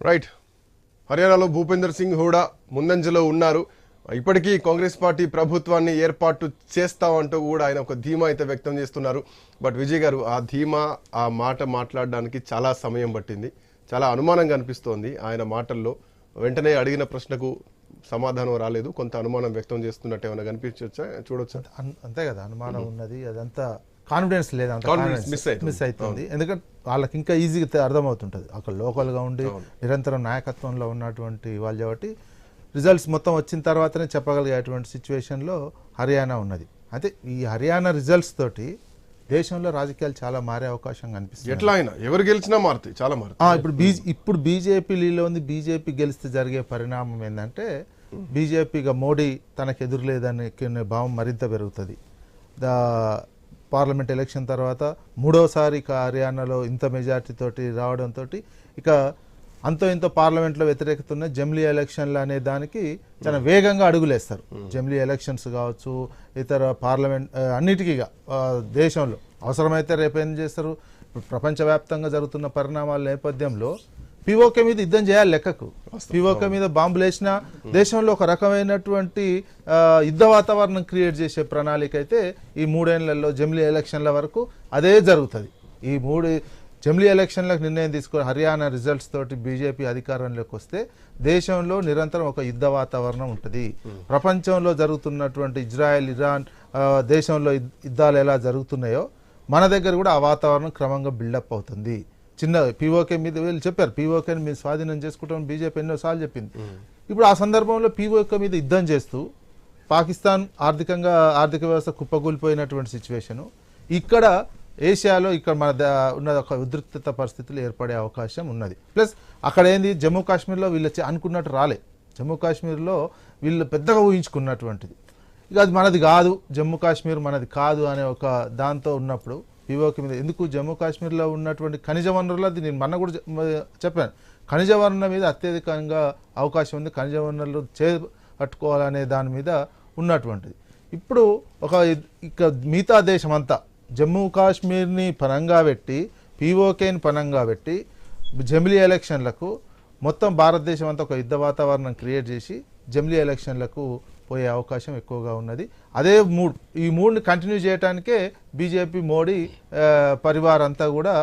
Right హర్యానాలో భూపేందర్ సింగ్ హూడా ముందంజలో ఉన్నారు. ఇప్పటికీ కాంగ్రెస్ పార్టీ ప్రభుత్వాన్ని ఏర్పాటు చేస్తామంటూ కూడా ఆయన ఒక ధీమా అయితే వ్యక్తం చేస్తున్నారు. బట్ విజయ్ గారు ఆ ధీమా ఆ మాట మాట్లాడడానికి చాలా సమయం పట్టింది. చాలా అనుమానంగా అనిపిస్తోంది ఆయన మాటల్లో. వెంటనే అడిగిన ప్రశ్నకు సమాధానం రాలేదు. కొంత అనుమానం వ్యక్తం చేస్తున్నట్టు ఏమైనా కనిపించవచ్చా చూడొచ్చా? అంతే కదా అనుమానం ఉన్నది. అదంతా కాన్ఫిడెన్స్ లేదు అవుతుంది. మిస్ అవుతుంది ఎందుకంటే వాళ్ళకి ఇంకా ఈజీగా అర్థమవుతుంటుంది. అక్కడ లోకల్గా ఉండి నిరంతరం నాయకత్వంలో ఉన్నటువంటి వాళ్ళు కాబట్టి రిజల్ట్స్ మొత్తం వచ్చిన తర్వాతనే చెప్పగలిగేటువంటి సిచ్యువేషన్లో హర్యానా ఉన్నది. అయితే ఈ హర్యానా రిజల్ట్స్ తోటి దేశంలో రాజకీయాలు చాలా మారే అవకాశం కనిపిస్తుంది ఎట్లా అయినా. ఎవరు గెలిచినా మారుతాయి చాలా మారుతాయి. ఇప్పుడు బీజే ఇప్పుడు బీజేపీ లీలో ఉంది బీజేపీ గెలిస్తే జరిగే పరిణామం ఏంటంటే బీజేపీగా మోడీ తనకు ఎదురు లేదని భావం మరింత పెరుగుతుంది. దా పార్లమెంట్ ఎలక్షన్ తర్వాత మూడోసారి ఇక హర్యానాలో ఇంత మెజార్టీ తోటి రావడంతో ఇక అంతో ఇంతో పార్లమెంట్లో వ్యతిరేకత ఉన్న జమ్లీ ఎలక్షన్లు అనే దానికి చాలా వేగంగా అడుగులేస్తారు. జమ్లీ ఎలక్షన్స్ కావచ్చు ఇతర పార్లమెంట్ ఆ, అన్నిటికీ ఇక, ఆ, దేశంలో. అవసరమైతే రేపు ఏం చేస్తారు? ప్రపంచవ్యాప్తంగా జరుగుతున్న పరిణామాల నేపథ్యంలో పిఓకే మీద యుద్ధం చేయాలి లెక్కకు. పిఓకే మీద బాంబులు వేసినా దేశంలో ఒక రకమైనటువంటి యుద్ధ వాతావరణం క్రియేట్ చేసే ప్రణాళిక అయితే ఈ మూడేళ్ళలో జమిలీ ఎలక్షన్ల వరకు అదే జరుగుతుంది. ఈ మూడు జమిలీ ఎలక్షన్లకు నిర్ణయం తీసుకుని హర్యానా రిజల్ట్స్ తోటి బీజేపీ అధికారంలోకి వస్తే దేశంలో నిరంతరం ఒక యుద్ధ వాతావరణం ఉంటుంది. ప్రపంచంలో జరుగుతున్నటువంటి ఇజ్రాయెల్ ఇరాన్ దేశంలో యుద్ధాలు ఎలా జరుగుతున్నాయో మన దగ్గర కూడా ఆ వాతావరణం క్రమంగా బిల్డప్ అవుతుంది. చిన్న పీఓకే మీద వీళ్ళు చెప్పారు. పీఓకేని మీరు స్వాధీనం చేసుకుంటామని బీజేపీ ఎన్నోసార్లు చెప్పింది. ఇప్పుడు ఆ సందర్భంలో పీఓకే మీద యుద్ధం చేస్తూ పాకిస్తాన్ ఆర్థికంగా ఆర్థిక వ్యవస్థ కుప్పగూలిపోయినటువంటి సిచ్యువేషను ఇక్కడ ఏషియాలో ఇక్కడ మన ద- ఉన్న ఒక ఉద్రిక్తత పరిస్థితులు ఏర్పడే అవకాశం ఉన్నది. ప్లస్ అక్కడ ఏంది? జమ్మూ కాశ్మీర్లో వీళ్ళు అనుకున్నట్టు రాలే. జమ్మూ కాశ్మీర్లో వీళ్ళు పెద్దగా ఊహించుకున్నటువంటిది. ఇక అది మనది కాదు జమ్మూ కాశ్మీర్ మనది కాదు అనే ఒక దాంతో ఉన్నప్పుడు పిఓకి మీద ఎందుకు జమ్మూ కాశ్మీర్లో ఉన్నటువంటి ఖనిజ వనరులు? అది నేను మొన్న కూడా చెప్పాను. ఖనిజ వనరుల మీద అత్యధికంగా అవకాశం ఉంది. ఖనిజ వనరులు చే పట్టుకోవాలనే దాని మీద ఉన్నటువంటిది. ఇప్పుడు ఒక ఇక మిగతా దేశం అంతా జమ్మూ కాశ్మీర్ని పనంగా పెట్టి పీఓకేని పనంగా పెట్టి జమిలీ ఎలక్షన్లకు మొత్తం భారతదేశం అంతా ఒక యుద్ధ వాతావరణం క్రియేట్ చేసి జమిలీ ఎలక్షన్లకు పోయే అవకాశం ఎక్కువగా ఉన్నది. అదే మూడు ఈ మూడుని కంటిన్యూ చేయడానికే బీజేపీ మోడీ పరివార్ అంతా కూడా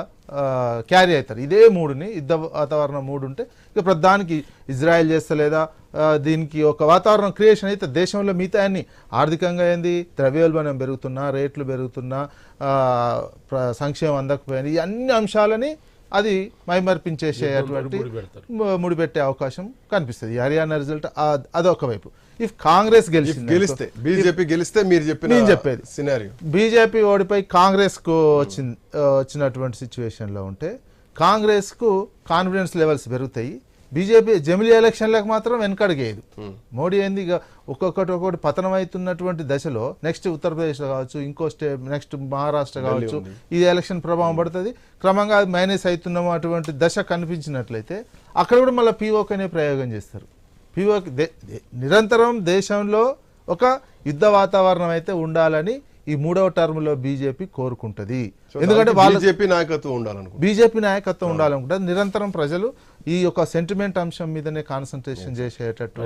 క్యారీ అవుతారు. ఇదే మూడుని యుద్ధ వాతావరణం మూడు ఉంటే ఇక ప్రధానికి ఇజ్రాయెల్ చేస్తలేదా? దీనికి ఒక వాతావరణం క్రియేషన్ అయితే దేశంలో మిగతా అన్ని ఆర్థికంగా ఏంది? ద్రవ్యోల్బణం పెరుగుతున్నా రేట్లు పెరుగుతున్నా సంక్షేమం అందకపోయింది ఈ అన్ని అంశాలని అది మైమర్పించేసే అటువంటి ము- ముడిపెట్టే అవకాశం కనిపిస్తుంది. హర్యానా రిజల్ట్ అదొక వైపు. ఇఫ్ కాంగ్రెస్ గెలిచింది గెలిస్తే బీజేపీ గెలిస్తే మీరు చెప్పిన నేను చెప్పేది. సినారియో బీజేపీ ఓడిపోయి కాంగ్రెస్కు వచ్చిన వచ్చినటువంటి సిచ్యువేషన్లో ఉంటే కాంగ్రెస్కు కాన్ఫిడెన్స్ లెవెల్స్ పెరుగుతాయి. బీజేపీ జమిలీ ఎలక్షన్లకు మాత్రం వెనకడిగేది. మోడీ ఏంది ఒక్కొక్కటి ఒక్కొక్కటి పతనం అవుతున్నటువంటి దశలో నెక్స్ట్ ఉత్తరప్రదేశ్ కావచ్చు ఇంకో స్టేట్ నెక్స్ట్ మహారాష్ట్ర కావచ్చు ఇది ఎలక్షన్ ప్రభావం పడుతుంది. క్రమంగా అది మైనస్ అవుతున్నాము అటువంటి దశ కనిపించినట్లయితే అక్కడ కూడా మళ్ళీ పీఓక్ అనే ప్రయోగం చేస్తారు. పీఓక్ నిరంతరం దేశంలో ఒక యుద్ధ వాతావరణం అయితే ఉండాలని ఈ మూడవ టర్మ్లో బీజేపీ కోరుకుంటది. ఎందుకంటే వాళ్ళ బీజేపీ నాయకత్వం ఉండాలనుకుంటున్నారు బీజేపీ నాయకత్వం ఉండాలనుకుంటారు నిరంతరం ప్రజలు ఈ యొక్క సెంటిమెంట్ అంశం మీదనే కాన్సన్ట్రేషన్ చేసేటట్టు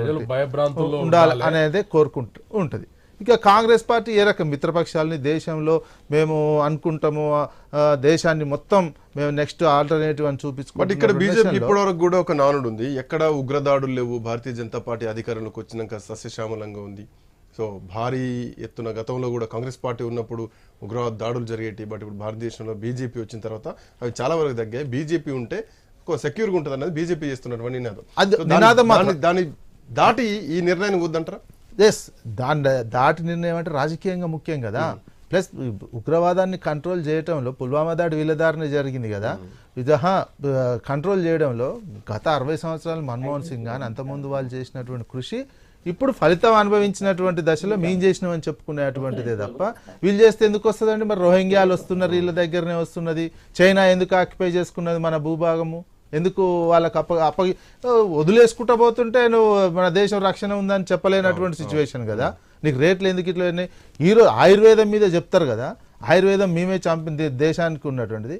ఉండాలి అనేది కోరుకుంటూ ఉంటది. ఇక కాంగ్రెస్ పార్టీ ఏ రకం మిత్రపక్షాలని దేశంలో మేము అనుకుంటాము దేశాన్ని మొత్తం మేము నెక్స్ట్ ఆల్టర్నేటివ్ అని బట్ ఇక్కడ బీజేపీ దేశంలో ఇప్పటి వరకు కూడా ఒక నానుడు ఉంది. ఎక్కడ ఉగ్రదాడులు లేవు. భారతీయ జనతా పార్టీ అధికారంలోకి వచ్చినాక సస్యశ్యామలంగా ఉంది. సో భారీ ఎత్తున గతంలో కూడా కాంగ్రెస్ పార్టీ ఉన్నప్పుడు ఉగ్రవాద దాడులు జరిగేటి బట్ ఇప్పుడు భారతదేశంలో బీజేపీ వచ్చిన తర్వాత అవి చాలా వరకు తగ్గాయి. బీజేపీ ఉంటే సెక్యూర్గా ఉంటుంది అనేది బీజేపీ చేస్తున్నటువంటి నినాదం. దాని- దాటి ఈ నిర్ణయాన్ని వద్దంటారా? ఎస్ దాని దాటి నిర్ణయం అంటే రాజకీయంగా ముఖ్యం కదా. ప్లస్ ఉగ్రవాదాన్ని కంట్రోల్ చేయటంలో పుల్వామా దాడి వీళ్ళ దారినే జరిగింది కదా. ఇదహా కంట్రోల్ చేయడంలో గత అరవై సంవత్సరాలు మన్మోహన్ సింగ్ కానీ అంతకుముందు వాళ్ళు చేసినటువంటి కృషి ఇప్పుడు ఫలితం అనుభవించినటువంటి దశలో మేము చేసినామని చెప్పుకునేటువంటిదే తప్ప వీళ్ళు చేస్తే ఎందుకు వస్తుందండి? మరి రోహింగ్యాలు వస్తున్నారు వీళ్ళ దగ్గరనే వస్తున్నది. చైనా ఎందుకు ఆక్యుపై చేసుకున్నది మన భూభాగము? ఎందుకు వాళ్ళకి అప్ప అప్పగి ఓ, వదిలేసుకుంటా పోతుంటే నువ్వు మన దేశం రక్షణ ఉందని చెప్పలేనటువంటి సిచ్యువేషన్ కదా? నీకు రేట్లు ఎందుకు ఇట్లా ఉన్నాయి? ఈ రో ఆయుర్వేదం మీద చెప్తారు కదా? ఆయుర్వేదం మేమే చంపింది దేశానికి ఉన్నటువంటిది.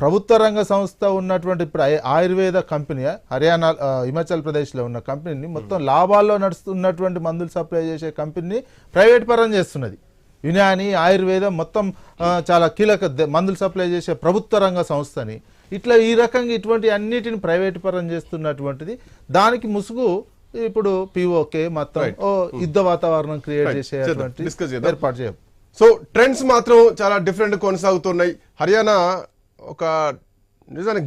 ప్రభుత్వ రంగ సంస్థ ఉన్నటువంటి ఇప్పుడు ఆయ- ఆయుర్వేద కంపెనీ హర్యానా హిమాచల్ ప్రదేశ్లో ఉన్న కంపెనీని మొత్తం లాభాల్లో నడుస్తున్నటువంటి మందులు సప్లై చేసే కంపెనీని ప్రైవేట్ పరం చేస్తున్నది. యునాని ఆయుర్వేదం మొత్తం చాలా కీలక మందులు సప్లై చేసే ప్రభుత్వ రంగ సంస్థని ఇట్లా ఈ రకంగా ఇటువంటి అన్నిటిని ప్రైవేట్ పరం చేస్తున్నటువంటిది. దానికి ముసుగు ఇప్పుడు పిఓకే మొత్తం Right. ఓ యుద్ధ వాతావరణం క్రియేట్. చేసేటువంటి చేద్దాం. ఏర్పాటు చేయ సో ట్రెండ్స్ మాత్రం చాలా డిఫరెంట్ కొనసాగుతున్నాయి. హర్యానా ఒక నిజానికి